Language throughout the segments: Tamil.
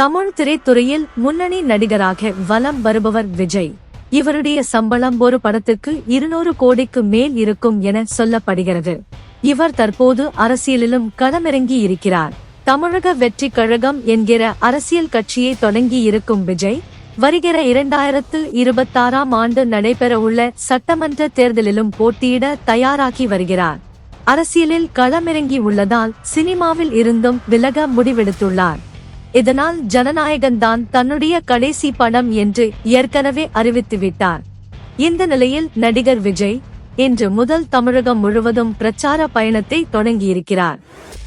தமிழ் திரைத்துறையில் முன்னணி நடிகராக வலம் வருபவர் விஜய். இவருடைய சம்பளம் ஒரு படத்துக்கு இருநூறு கோடிக்கு மேல் இருக்கும் என சொல்லப்படுகிறது. இவர் தற்போது அரசியலிலும் களமிறங்கி இருக்கிறார். தமிழக வெற்றி கழகம் என்கிற அரசியல் கட்சியை தொடங்கி இருக்கும் விஜய் வருகிற இரண்டாயிரத்து இருபத்தாறாம் ஆண்டு நடைபெறவுள்ள சட்டமன்ற தேர்தலிலும் போட்டியிட தயாராகி வருகிறார். அரசியலில் களமிறங்கி உள்ளதால் சினிமாவில் இருந்தும் விலக முடிவெடுத்துள்ளார். இதனால் ஜனநாயகன்தான் தன்னுடைய கடைசி படம் என்று ஏற்கனவே அறிவித்துவிட்டார். இந்த நிலையில் நடிகர் விஜய் இன்று முதல் தமிழகம் முழுவதும் பிரச்சார பயணத்தை தொடங்கியிருக்கிறார்.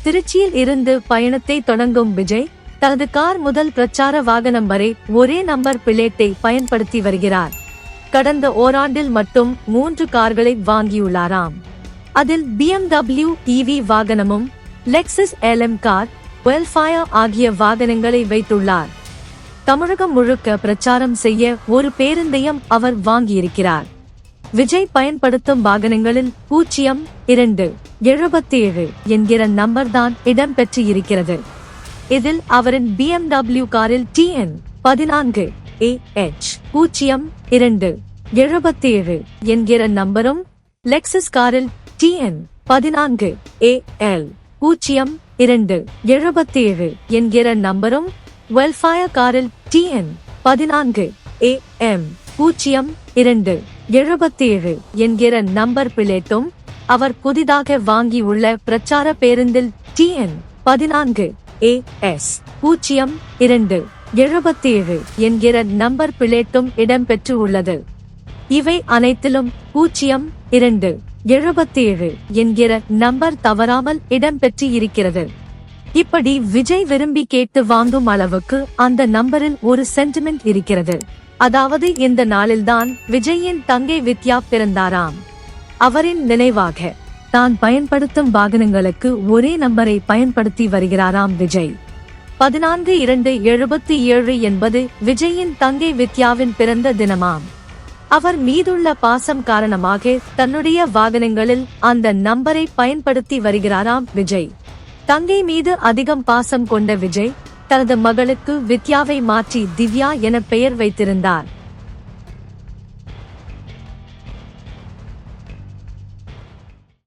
திருச்சியில் இருந்து பயணத்தை தொடங்கும் விஜய் தனது கார் முதல் பிரச்சார வாகனம் வரை ஒரே நம்பர் பிளேட்டை பயன்படுத்தி வருகிறார். கடந்த ஓராண்டில் மட்டும் மூன்று கார்களை வாங்கியுள்ளாராம். அதில் BMW டிவி வாகனமும் Lexus L M car Vellfire ஆகிய வாகனங்களை வைத்துள்ளார். தமிழகம் முழுக்க பிரச்சாரம் செய்ய ஒரு பேருந்தையும் அவர் வாங்கியிருக்கிறார். விஜய் பயன்படுத்தும் வாகனங்களில் பூஜ்ஜியம் இரண்டு எழுபத்தி ஏழு என்கிற நம்பர் தான் இடம்பெற்று இருக்கிறது இதில் அவரின் BMW காரில் டிஎன் பதினான்கு ஏ எச் பூஜ்ஜியம் இரண்டு எழுபத்தி ஏழு என்கிற நம்பரும் லெக்ஸஸ் காரில் டிஎன் பதினான்கு ஏ எல் பூஜ்ஜியம் இரண்டு எழுபத்தி ஏழு என்கிற நம்பரும் வெல்ஃபயர் காரில் டிஎன் பதினான்கு ஏ எம் பூஜ்ஜியம் இரண்டு எழுபத்தி ஏழு என்கிற நம்பர் பிளேட்டும் அவர் புதிதாக வாங்கியுள்ள பிரச்சார பேருந்தில் டிஎன் பதினான்கு ஏ எஸ் பூஜ்ஜியம் இரண்டு எழுபத்தி ஏழு என்கிற நம்பர் பிளேட்டும் இடம்பெற்று உள்ளது. இவை அனைத்திலும் பூஜ்ஜியம் இரண்டு. எழுபத்தேழு என்கிற நம்பர் தவறாமல் இடம்பெற்று இருக்கிறது இப்படி விஜய் விரும்பி கேட்டு வாங்கும் அளவுக்கு அந்த நம்பரில் ஒரு சென்டிமெண்ட் இருக்கிறது. அதாவது இந்த நாளில்தான் விஜயின் தங்கை வித்யா பிறந்தாராம். அவரின் நினைவாக தான் பயன்படுத்தும் வாகனங்களுக்கு ஒரே நம்பரை பயன்படுத்தி வருகிறாராம் விஜய். பதினான்கு இரண்டு எழுபத்தி ஏழு என்பது விஜயின் தங்கை வித்யாவின் பிறந்த தினமாம். அவர் மீதுள்ள பாசம் காரணமாக தன்னுடைய வாகனங்களில் அந்த நம்பரை பயன்படுத்தி வருகிறாராம் விஜய். தங்கை மீது அதிகம் பாசம் கொண்ட விஜய் தனது மகளுக்கு வித்யாவை மாற்றி திவ்யா என பெயர் வைத்திருந்தார்.